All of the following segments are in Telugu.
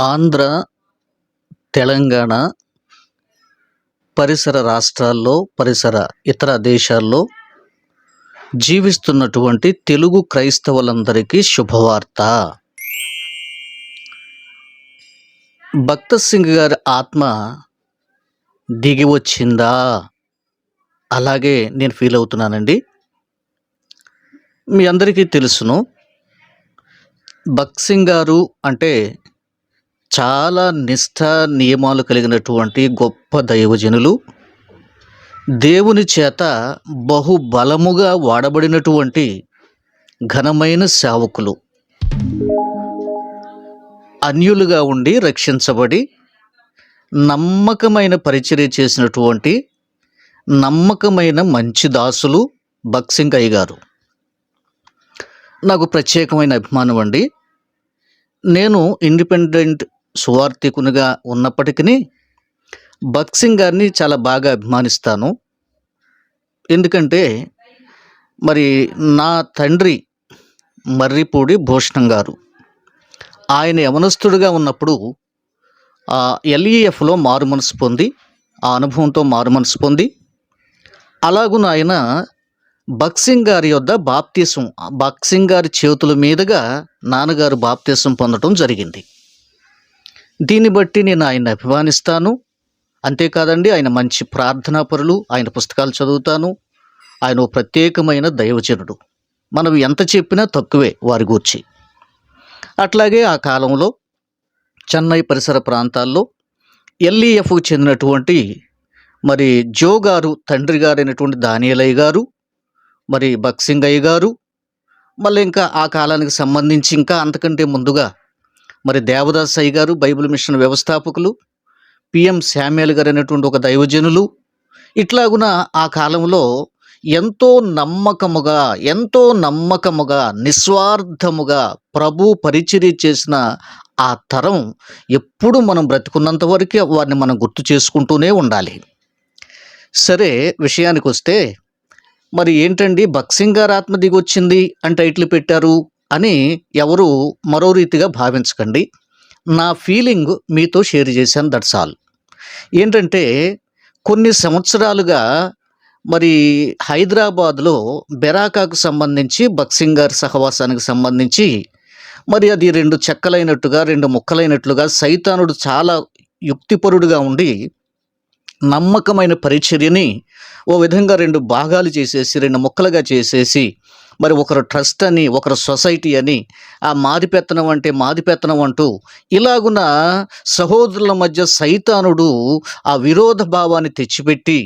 ఆంధ్ర తెలంగాణ పరిసర రాష్ట్రాల్లో పరిసర ఇతర దేశాల్లో జీవిస్తున్నటువంటి తెలుగు క్రైస్తవులందరికీ శుభవార్త. భక్త సింగ్ గారి ఆత్మ దిగి వచ్చిందా? అలాగే నేను ఫీల్ అవుతున్నానండి. మీ అందరికీ తెలుసును భక్సింగ్ గారు అంటే చాలా నిష్ఠ నియమాలు కలిగినటువంటి గొప్ప దైవజనులు. దేవుని చేత బహు బలముగా వాడబడినటువంటి ఘనమైన సేవకులు. అన్యులుగా ఉండి రక్షించబడి నమ్మకమైన పరిచర్య చేసినటువంటి నమ్మకమైన మంచి దాసులు భక్సింగ్ అయ్య గారు నాకు ప్రత్యేకమైన అభిమానం అండి. నేను ఇండిపెండెంట్ సువార్థికునిగా ఉన్నప్పటికీ భక్సింగ్ గారిని చాలా బాగా అభిమానిస్తాను. ఎందుకంటే మరి నా తండ్రి మర్రిపూడి భూషణం గారు. ఆయన యవనస్తుడిగా ఉన్నప్పుడు ఎల్ఈఎఫ్లో మారు మనసు పొంది ఆ అనుభవంతో మారు మనసు పొంది అలాగున ఆయన బక్సింగ్ గారి యొద్ద బాప్తీసం బక్సింగ్ గారి చేతుల మీదుగా నాన్నగారు బాప్తీసం పొందడం జరిగింది. దీన్ని బట్టి నేను ఆయన అభిమానిస్తాను. అంతేకాదండి ఆయన మంచి ప్రార్థనా పరులు ఆయన పుస్తకాలు చదువుతాను. ఆయన ఓ ప్రత్యేకమైన దైవజనుడు. మనం ఎంత చెప్పినా తక్కువే వారి గూర్చి. అట్లాగే ఆ కాలంలో చెన్నై పరిసర ప్రాంతాల్లో ఎల్ఈఎఫ్కు చెందినటువంటి మరి జో గారు తండ్రి గారైనటువంటి దానియలయ్య గారు మరి బక్సింగయ్య గారు మళ్ళీ ఇంకా ఆ కాలానికి సంబంధించి ఇంకా అంతకంటే ముందుగా మరి దేవదాస్ అయ్య గారు బైబిల్ మిషన్ వ్యవస్థాపకులు పిఎం శామ్యాల్ గారు అనేటువంటి ఒక దైవజనులు. ఇట్లాగున ఆ కాలంలో ఎంతో నమ్మకముగా ఎంతో నమ్మకముగా నిస్వార్థముగా ప్రభు పరిచర్య చేసిన ఆ తరం ఎప్పుడు మనం బ్రతుకున్నంత వరకే వారిని మనం గుర్తు చేసుకుంటూనే ఉండాలి. సరే విషయానికి వస్తే మరి ఏంటండి? బక్సింగ్ గారు ఆత్మ దిగొచ్చింది అని టైటిల్ పెట్టారు. అని ఎవరు మరో రీతిగా భావించకండి. నా ఫీలింగ్ మీతో షేర్ చేశాను దట్స్ ఆల్ ఏంటంటే కొన్ని సంవత్సరాలుగా మరి హైదరాబాద్లో బెరాకాకు సంబంధించి బక్సింగ్ గారి సహవాసానికి సంబంధించి మరి అది రెండు చెక్కలైనట్టుగా రెండు ముక్కలైనట్లుగా సైతానుడు చాలా యుక్తిపరుడుగా ఉండి నమ్మకమైన పరిచర్యని ఓ విధంగా రెండు భాగాలు చేసేసి రెండు ముక్కలుగా చేసేసి మరి ఒకరు ట్రస్ట్ అని ఒకరు సొసైటీ అని ఆ మాదిపెత్తనం అంటే మాదిపెత్తనం అంటూ ఇలాగున సహోదరుల మధ్య సైతానుడు ఆ విరోధ భావాన్ని తెచ్చిపెట్టి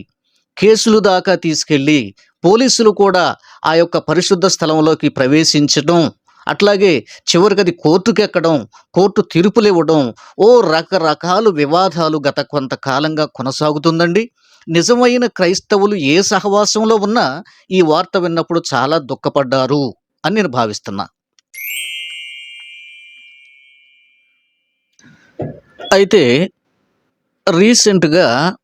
కేసులు దాకా తీసుకెళ్ళి పోలీసులు కూడా ఆ యొక్క పరిశుద్ధ స్థలంలోకి ప్రవేశించడం అట్లాగే చివరికి అది కోర్టుకెక్కడం కోర్టు తీర్పులు ఇవ్వడం ఓ రకరకాలు వివాదాలు గత కొంతకాలంగా కొనసాగుతుందండి. నిజమైన క్రైస్తవులు ఏ సహవాసంలో ఉన్నా ఈ వార్త విన్నప్పుడు చాలా దుఃఖపడ్డారు అని నేను భావిస్తున్నా. అయితే రీసెంట్గా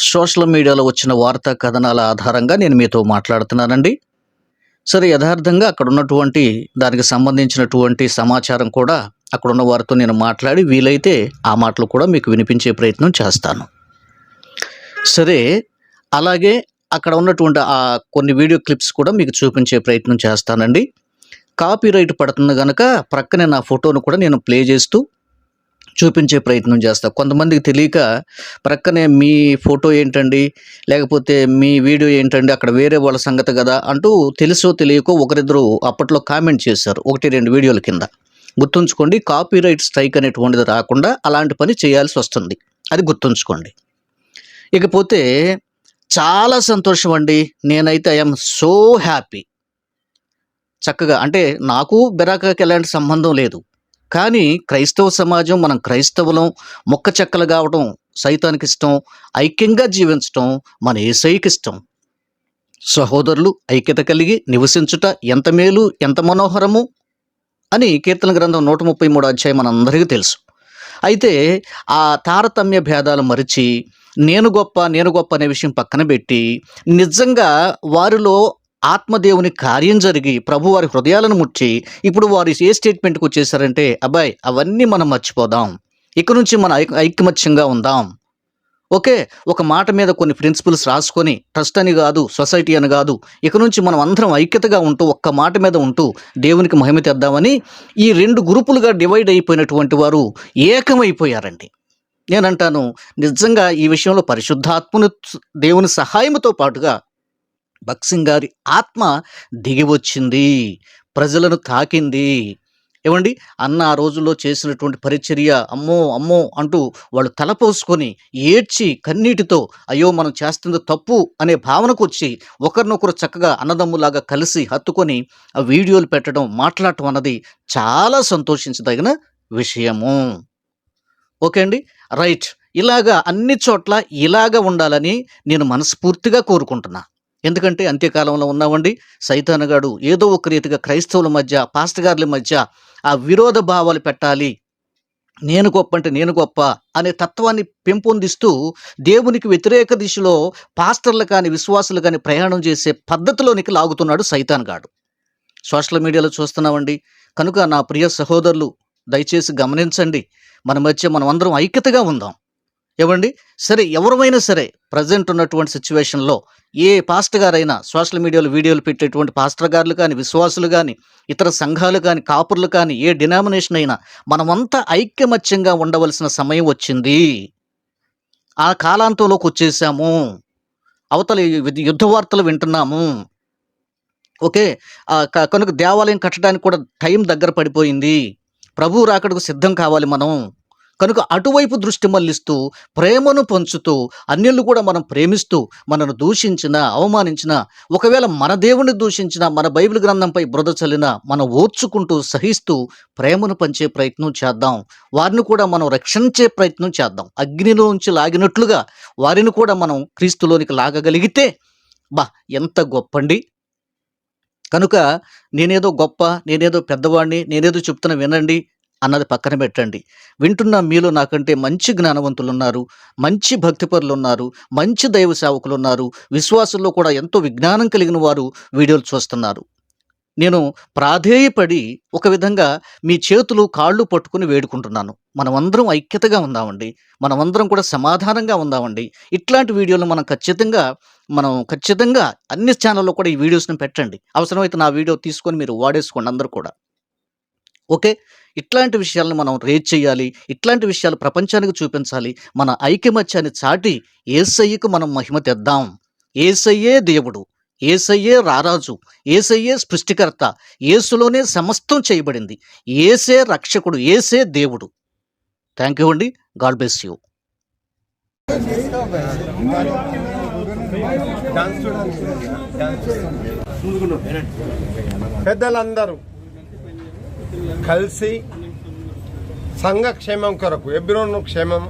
సోషల్ మీడియాలో వచ్చిన వార్తా కథనాల ఆధారంగా నేను మీతో మాట్లాడుతున్నానండి. సరే యథార్థంగా అక్కడ ఉన్నటువంటి దానికి సంబంధించినటువంటి సమాచారం కూడా అక్కడ ఉన్న వారితో నేను మాట్లాడి వీలైతే ఆ మాటలు కూడా మీకు వినిపించే ప్రయత్నం చేస్తాను. సరే అలాగే అక్కడ ఉన్నటువంటి ఆ కొన్ని వీడియో క్లిప్స్ కూడా మీకు చూపించే ప్రయత్నం చేస్తానండి. కాపీ రైట్ పడుతుంది కనుక ప్రక్కనే నా ఫోటోను కూడా నేను ప్లే చేస్తూ చూపించే ప్రయత్నం చేస్తా. కొంతమందికి తెలియక ప్రక్కనే మీ ఫోటో ఏంటండి? లేకపోతే మీ వీడియో ఏంటండి? అక్కడ వేరే వాళ్ళ సంగతి కదా అంటూ తెలుసో తెలియకో ఒకరిద్దరు అప్పట్లో కామెంట్ చేశారు ఒకటి రెండు వీడియోల కింద. గుర్తుంచుకోండి కాపీ రైట్ స్ట్రైక్ అనేటువంటిది రాకుండా అలాంటి పని చేయాల్సి వస్తుంది. అది గుర్తుంచుకోండి. ఇకపోతే చాలా సంతోషం అండి. నేనైతే ఐఎమ్ సో హ్యాపీ. చక్కగా అంటే నాకు బెరాకాకి ఎలాంటి సంబంధం లేదు. కానీ క్రైస్తవ సమాజం మనం క్రైస్తవులం మొక్క చెక్కలు కావడం సైతానికి ఇష్టం ఐక్యంగా జీవించటం మన ఏసైకి ఇష్టం. సహోదరులు ఐక్యత కలిగి నివసించుట ఎంత మేలు ఎంత మనోహరము అని కీర్తన గ్రంథం నూట ముప్పై మూడు అధ్యాయం మనందరికీ తెలుసు. అయితే ఆ తారతమ్య భేదాలు మరిచి నేను గొప్ప నేను గొప్ప అనే విషయం పక్కన పెట్టి నిజంగా వారిలో ఆత్మదేవుని కార్యం జరిగి ప్రభు వారి హృదయాలను ముట్టి ఇప్పుడు వారు ఏ స్టేట్మెంట్కి వచ్చేసారంటే అబ్బాయి అవన్నీ మనం మర్చిపోదాం. ఇక నుంచి మన ఐక్యమత్యంగా ఉందాం. ఓకే? ఒక మాట మీద కొన్ని ప్రిన్సిపల్స్ రాసుకొని ట్రస్ట్ అని కాదు సొసైటీ అని కాదు ఇక నుంచి మనం అందరం ఐక్యతగా ఉంటూ ఒక్క మాట మీద ఉంటూ దేవునికి మహిమ తెద్దామని ఈ రెండు గ్రూపులుగా డివైడ్ అయిపోయినటువంటి వారు ఏకమైపోయారండి. నేనంటాను నిజంగా ఈ విషయంలో పరిశుద్ధాత్మను దేవుని సహాయంతో పాటుగా భక్సింగ్ గారి ఆత్మ దిగి వచ్చింది ప్రజలను తాకింది. ఏమండి? అన్న ఆ రోజుల్లో చేసినటువంటి పరిచర్య అమ్మో అమ్మో అంటూ వాళ్ళు తలపోసుకొని ఏడ్చి కన్నీటితో అయ్యో మనం చేస్తుంది తప్పు అనే భావనకు వచ్చి ఒకరినొకరు చక్కగా అన్నదమ్ములాగా కలిసి హత్తుకొని ఆ వీడియోలు పెట్టడం మాట్లాడటం అన్నది చాలా సంతోషించదగిన విషయము. ఓకే అండి? రైట్ ఇలాగా అన్ని చోట్ల ఇలాగ ఉండాలని నేను మనస్ఫూర్తిగా కోరుకుంటున్నా. ఎందుకంటే అంత్యకాలంలో ఉన్నామండి సైతానగాడు ఏదో ఒక రీతిగా క్రైస్తవుల మధ్య పాస్టర్ గారుల మధ్య ఆ విరోధ భావాలు పెట్టాలి. నేను గొప్ప అంటే నేను గొప్ప అనే తత్వాన్ని పెంపొందిస్తూ దేవునికి వ్యతిరేక దిశలో పాస్టర్లు కానీ విశ్వాసులు కానీ ప్రయాణం చేసే పద్ధతిలోనికి లాగుతున్నాడు సైతాన్ గాడు. సోషల్ మీడియాలో చూస్తున్నామండి కనుక నా ప్రియ సహోదరులు దయచేసి గమనించండి. మన మధ్య మనం అందరం ఐక్యతగా ఉందాం. ఏమండి? సరే ఎవరమైనా సరే ప్రజెంట్ ఉన్నటువంటి సిచ్యువేషన్లో ఏ పాస్టర్ గారైనా సోషల్ మీడియాలో వీడియోలు పెట్టేటువంటి పాస్టర్ గారులు కానీ విశ్వాసులు కానీ ఇతర సంఘాలు కానీ కాపుర్లు కానీ ఏ డినామినేషన్ అయినా మనమంతా ఐక్యమత్యంగా ఉండవలసిన సమయం వచ్చింది. ఆ కాలాంతంలోకి వచ్చేసాము. అవతల యుద్ధ- యుద్ధ వార్తలు వింటున్నాము. ఓకే? ఆ, క- కనుక దేవాలయం కట్టడానికి కూడా టైం దగ్గర పడిపోయింది. ప్రభు రాకడకు సిద్ధం కావాలి మనం. కనుక అటువైపు దృష్టి మళ్ళిస్తూ ప్రేమను పంచుతూ అన్యులు కూడా మనం ప్రేమిస్తూ మనను దూషించిన అవమానించిన ఒకవేళ మన దేవుని దూషించిన మన బైబిల్ గ్రంథంపై బురద చల్లిన మనం ఓర్చుకుంటూ సహిస్తూ ప్రేమను పంచే ప్రయత్నం చేద్దాం. వారిని కూడా మనం రక్షించే ప్రయత్నం చేద్దాం. అగ్నిలోంచి లాగినట్లుగా వారిని కూడా మనం క్రీస్తులోనికి లాగగలిగితే బా ఎంత గొప్పండి. కనుక నేనేదో గొప్ప నేనేదో పెద్దవాడిని నేనేదో చెప్తున్నా వినండి అన్నది పక్కన పెట్టండి. వింటున్న మీలో నాకంటే మంచి జ్ఞానవంతులు ఉన్నారు మంచి భక్తిపరులు ఉన్నారు మంచి దైవ సేవకులు ఉన్నారు విశ్వాసంలో కూడా ఎంతో విజ్ఞానం కలిగిన వారు వీడియోలు చూస్తున్నారు. నేను ప్రాధేయపడి ఒక విధంగా మీ చేతులు కాళ్ళు పట్టుకుని వేడుకుంటున్నాను. మనమందరం ఐక్యతగా ఉందామండి. మనమందరం కూడా సమాధానంగా ఉందామండి. ఇట్లాంటి వీడియోలు మనం ఖచ్చితంగా మనం ఖచ్చితంగా అన్ని ఛానల్లో కూడా ఈ వీడియోస్ని పెట్టండి. అవసరమైతే నా వీడియో తీసుకొని మీరు వాడేసుకోండి అందరూ కూడా. ఓకే? ఇట్లాంటి విషయాలను మనం రేజ్ చేయాలి. ఇట్లాంటి విషయాలు ప్రపంచానికి చూపించాలి. మన ఐకమత్యాన్ని చాటి ఏసయ్యకు మనం మహిమ తెద్దాం. ఏసయ్యే దేవుడు. ఏసయ్యే రారాజు. ఏసయ్యే సృష్టికర్త. ఏసులోనే సమస్తం చేయబడింది. ఏసే రక్షకుడు. ఏసే దేవుడు. థ్యాంక్ యూ అండి. God bless you. పెద్దలందరూ కలిసి సంఘ క్షేమం కొరకు ఎబ్రోను క్షేమం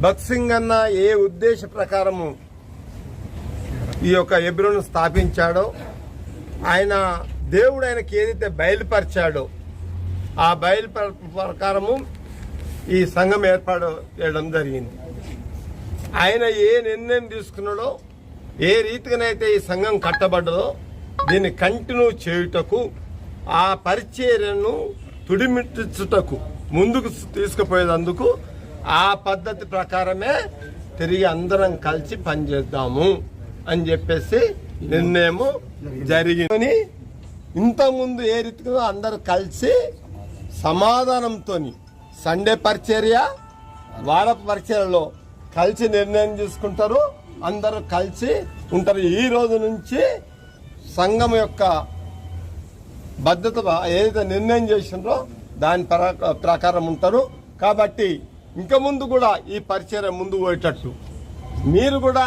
భక్సింగ్ అన్న ఏ ఉద్దేశ ప్రకారము ఈ యొక్క ఎబ్రోను స్థాపించాడో ఆయన దేవుడు ఆయనకి ఏదైతే బయలుపరిచాడో ఆ బయలుపర ప్రకారము ఈ సంఘం ఏర్పాటు చేయడం జరిగింది. ఆయన ఏ నిర్ణయం తీసుకున్నాడో ఏ రీతిగానైతే ఈ సంఘం కట్టబడ్డదో దీన్ని కంటిన్యూ చేయుటకు ఆ పరిచర్యను తుడిమిట్టుటకు ముందుకు తీసుకుపోయేందుకు ఆ పద్ధతి ప్రకారమే తిరిగి అందరం కలిసి పనిచేద్దాము అని చెప్పేసి నిర్ణయం జరిగింది. ఇంతకుముందు ఏ రీతిగా అందరు కలిసి సమాధానంతో సండే పరిచర్య వారపు పరిచర్యలో కలిసి నిర్ణయం తీసుకుంటారు. అందరూ కలిసి ఉంటారు. ఈ రోజు నుంచి సంఘం యొక్క భద్రత ఏదైతే నిర్ణయం చేసిండ్రో దాని ప్రకారం ఉంటారు. కాబట్టి ఇంకా ముందు కూడా ఈ పరిచయం ముందు పోయేటట్టు. మీరు కూడా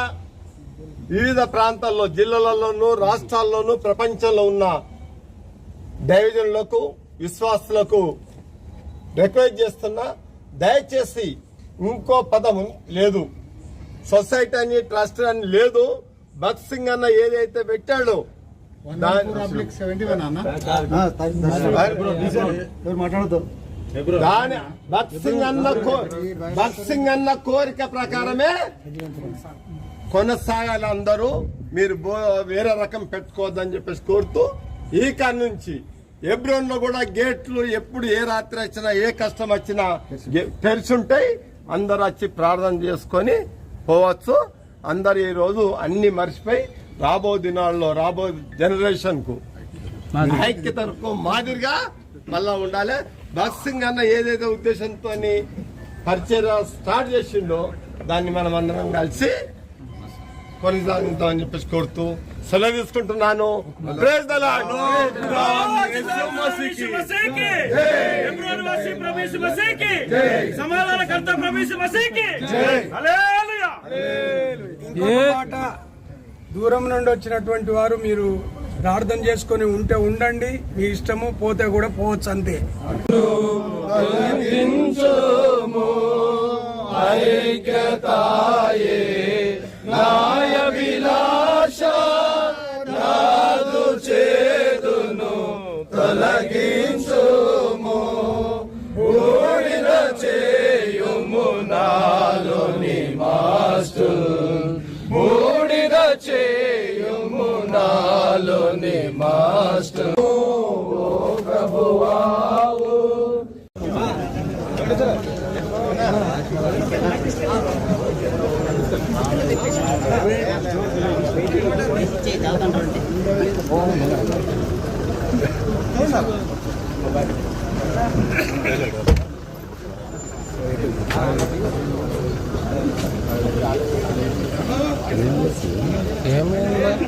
వివిధ ప్రాంతాల్లో జిల్లాలలోనూ రాష్ట్రాల్లోనూ ప్రపంచంలో ఉన్న దైవజనులకు విశ్వాసులకు రిక్వెస్ట్ చేస్తున్నా దయచేసి ఇంకో పదం లేదు. సొసైటీ అని ట్రస్ట్ అని లేదు. బక్సింగ్ అన్న ఏదైతే పెట్టాడో దాని- మాట్లాడదు దాని బక్సింగ్ అన్న కో- బక్సింగ్ అన్న కోరిక ప్రకారమే కొనసాగాలి అందరూ మీరు బో- వేరే రకం పెట్టుకోవద్దని చెప్పేసి కోరుతూ ఈ కాడి నుంచి ఎబ్రోన్లో కూడా గేట్లు ఎప్పుడు ఏ రాత్రి వచ్చినా ఏ కష్టం వచ్చినా గే- తెరిచుంటాయి అందరు వచ్చి ప్రార్థన చేసుకొని పోవచ్చు అందరు ఈ రోజు అన్ని మర్చిపోయి రాబో దినాల్లో రాబో జనరేషన్కు ఐక్యతకు మాదిరిగా మళ్ళా ఉండాలి బాక్సింగ్ అన్న ఏదైతే ఉద్దేశంతో పరిచయం స్టార్ట్ చేసిండో దాన్ని మనం అందరం కలిసి కొనసాగుతామని చెప్పేసి కోరుతూ సెలవు తీసుకుంటున్నాను Praise the Lord. మాట దూరం నుండి వచ్చినటువంటి వారు మీరు ప్రార్థన చేసుకొని ఉంటే ఉండండి మీ ఇష్టము పోతే కూడా పోవచ్చు అంతే. ఐక్యతాయే నాయ చేయుము మాలోని మాస్టర్. ప్రభువావు ఏమైంది?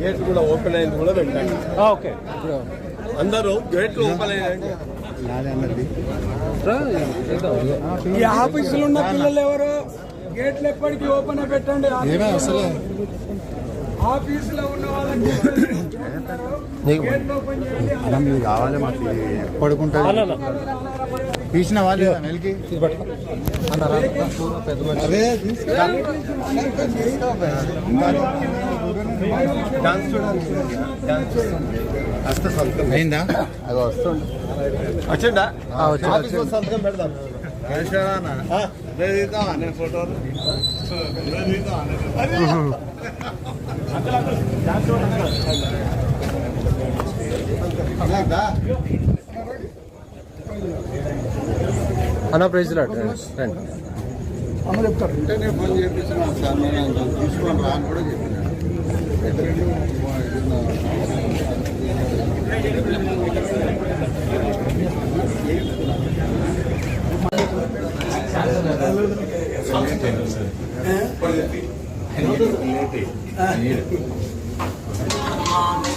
గేట్ కూడా ఓపెన్ అయింది కూడా పెట్టండి ఓకే. అందరూ గేట్లు ఓపెన్ అయ్యాయండి ఈ ఆఫీసులో ఉన్న పిల్లలు ఎవరు? గేట్లు ఎప్పటికీ ఓపెన్ పెట్టండి. ఆఫీసులో ఉన్న వాళ్ళకి గేట్లు ఓపెన్ చేయండి. మీరు కావాలి మాకు పడుకుంటుంది తీసిన వాళ్ళు డాన్స్ అయిందా? అది వస్తుంది వచ్చిందా వచ్చింది, ఆఫీస్లో సంతకం పెడదాం. ఆ? నేను ఫోటోలు అన్న ప్రైజ్ రండి. వెంటనే ఫోన్ చేపించిన సార్ నేను తీసుకొని రాని కూడా చెప్పిన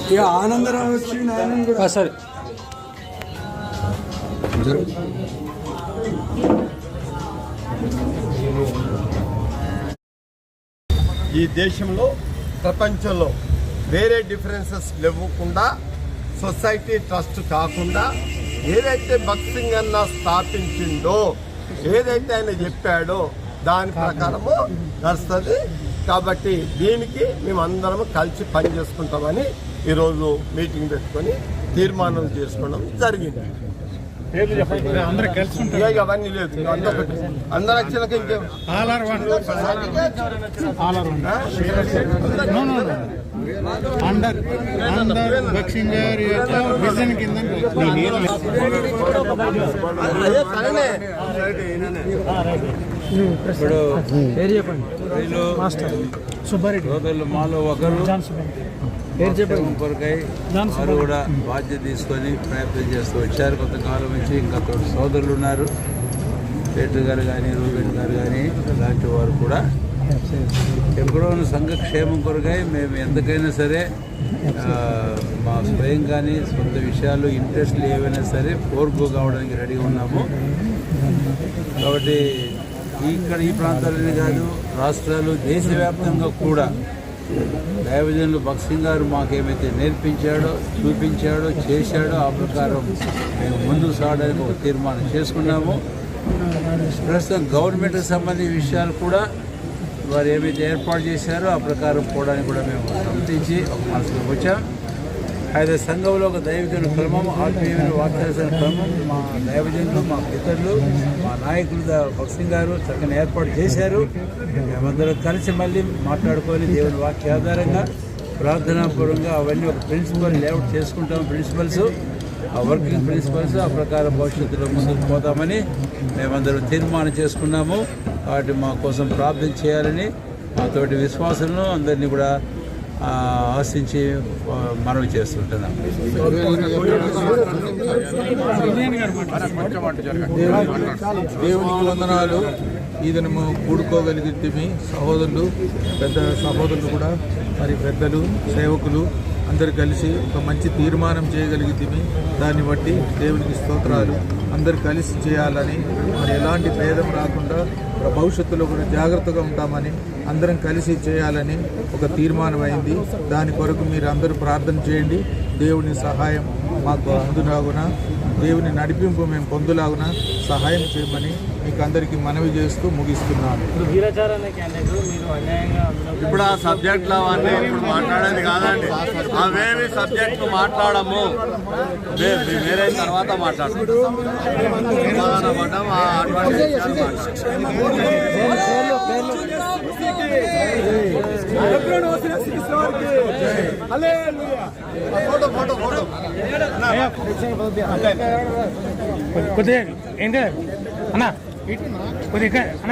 ఇక ఆనందరావు వచ్చి నాయనని కూడా సరే. ఈ దేశంలో ప్రపంచంలో వేరే డిఫరెన్సెస్ లేవకుండా సొసైటీ ట్రస్ట్ కాకుండా ఏదైతే బక్సింగ్ అన్న స్థాపించిండో ఏదైతే ఆయన చెప్పాడో దాని ప్రకారము నడుస్తుంది. కాబట్టి దీనికి మేము కలిసి పని చేసుకుంటామని ఈరోజు మీటింగ్ పెట్టుకొని తీర్మానం చేసుకోవడం జరిగింది. ఇక అవన్నీ లేదు. అంతా ఒకటి. అందరు వచ్చినాక ఇంకేం. One one under under vision కింద అదే చెప్పండి. మాస్టర్ సుబ్బారెడ్డి. ఒకరు. సంక్షేమం కొరకై వారు కూడా బాధ్యత తీసుకొని ప్రయత్నం చేస్తూ వచ్చారు. కొంతకాలం నుంచి ఇంకా సోదరులు ఉన్నారు. పేటర్ గారు కానీ రూబెన్ గారు కానీ ఇలాంటి వారు కూడా ఎప్పుడో సంఘ క్షేమం కొరకై మేము ఎంతకైనా సరే మా స్వయం కానీ సొంత విషయాలు ఇంట్రెస్ట్లు ఏవైనా సరే ఫోర్గో కావడానికి రెడీగా ఉన్నాము. కాబట్టి ఇక్కడ ఈ ప్రాంతాలనే కాదు రాష్ట్రాలు దేశవ్యాప్తంగా కూడా దైవజనులు భక్సింగ్ గారు మాకేమైతే నేర్పించాడో చూపించాడో చేశాడో ఆ ప్రకారం మేము ముందుకు సాగడానికి ఒక తీర్మానం చేసుకున్నాము. ప్రస్తుతం గవర్నమెంట్కి సంబంధించిన విషయాలు కూడా వారు ఏమైతే ఏర్పాటు చేశారో ఆ ప్రకారం పోవడానికి కూడా మేము సమ్మతించి ఒక మనసులోకి వచ్చాం. అయితే సంఘంలో ఒక దైవజనుల క్రమం ఆత్మీయులు వార్తాల్సిన క్రమం మా దైవజనులు మా పితరులు మా నాయకులు భక్సింగ్ గారు చక్కని ఏర్పాటు చేశారు. మేమందరం కలిసి మళ్ళీ మాట్లాడుకొని దేవుని వాక్య ఆధారంగా ప్రార్థనాపూర్వంగా అవన్నీ ఒక ప్రిన్సిపల్ లేఅవుట్ చేసుకుంటాం ప్రిన్సిపల్స్. ఆ వర్కింగ్ ప్రిన్సిపల్స్ ఆ ప్రకారం భవిష్యత్తులో ముందుకు పోతామని మేమందరం తీర్మానం చేసుకున్నాము. వాటి మా కోసం ప్రార్థన చేయాలని మాతోటి విశ్వాసులను అందరినీ కూడా ఆశించి ఆ, మనవి చేస్తుంటున్నాం. దేవునికి వందనాలు. ఈ దినము కూడుకోగలిగితే సహోదరులు పెద్ద సహోదరులు కూడా మరి పెద్దలు సేవకులు అందరు కలిసి ఒక మంచి తీర్మానం చేయగలిగితే దాన్ని బట్టి దేవునికి స్తోత్రాలు. అందరు కలిసి చేయాలని మరి ఎలాంటి భేదం రాకుండా భవిష్యత్తులో కూడా జాగ్రత్తగా ఉంటామని అందరం కలిసి చేయాలని ఒక తీర్మానం అయింది దాని కొరకు మీరు అందరూ ప్రార్థన చేయండి. దేవుని సహాయం మాకు అందునాగున. దేవుని నడిపింపు మేము పొందులాగున సహాయం చేయమని మీకు అందరికీ మనవి చేస్తూ ముగిస్తున్నాను ఇప్పుడు ఆ సబ్జెక్టులు అవన్నీ ఇప్పుడు మాట్లాడేది కాదండి అవేమి సబ్జెక్టులు మాట్లాడము వేరే తర్వాత మాట్లాడతాం సమాధానపడ్డం, ఆ అటువంటి విషయాలు మాట్లాడతాం. కొద్దిగా ఏంటి అన్న కొద్దిగా అన్న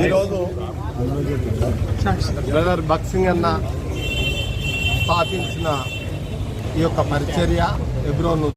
ఈరోజు బ్రదర్ బక్సింగ్ అన్న స్థాపించిన ఈ యొక్క పరిచర్య ఎబ్రోను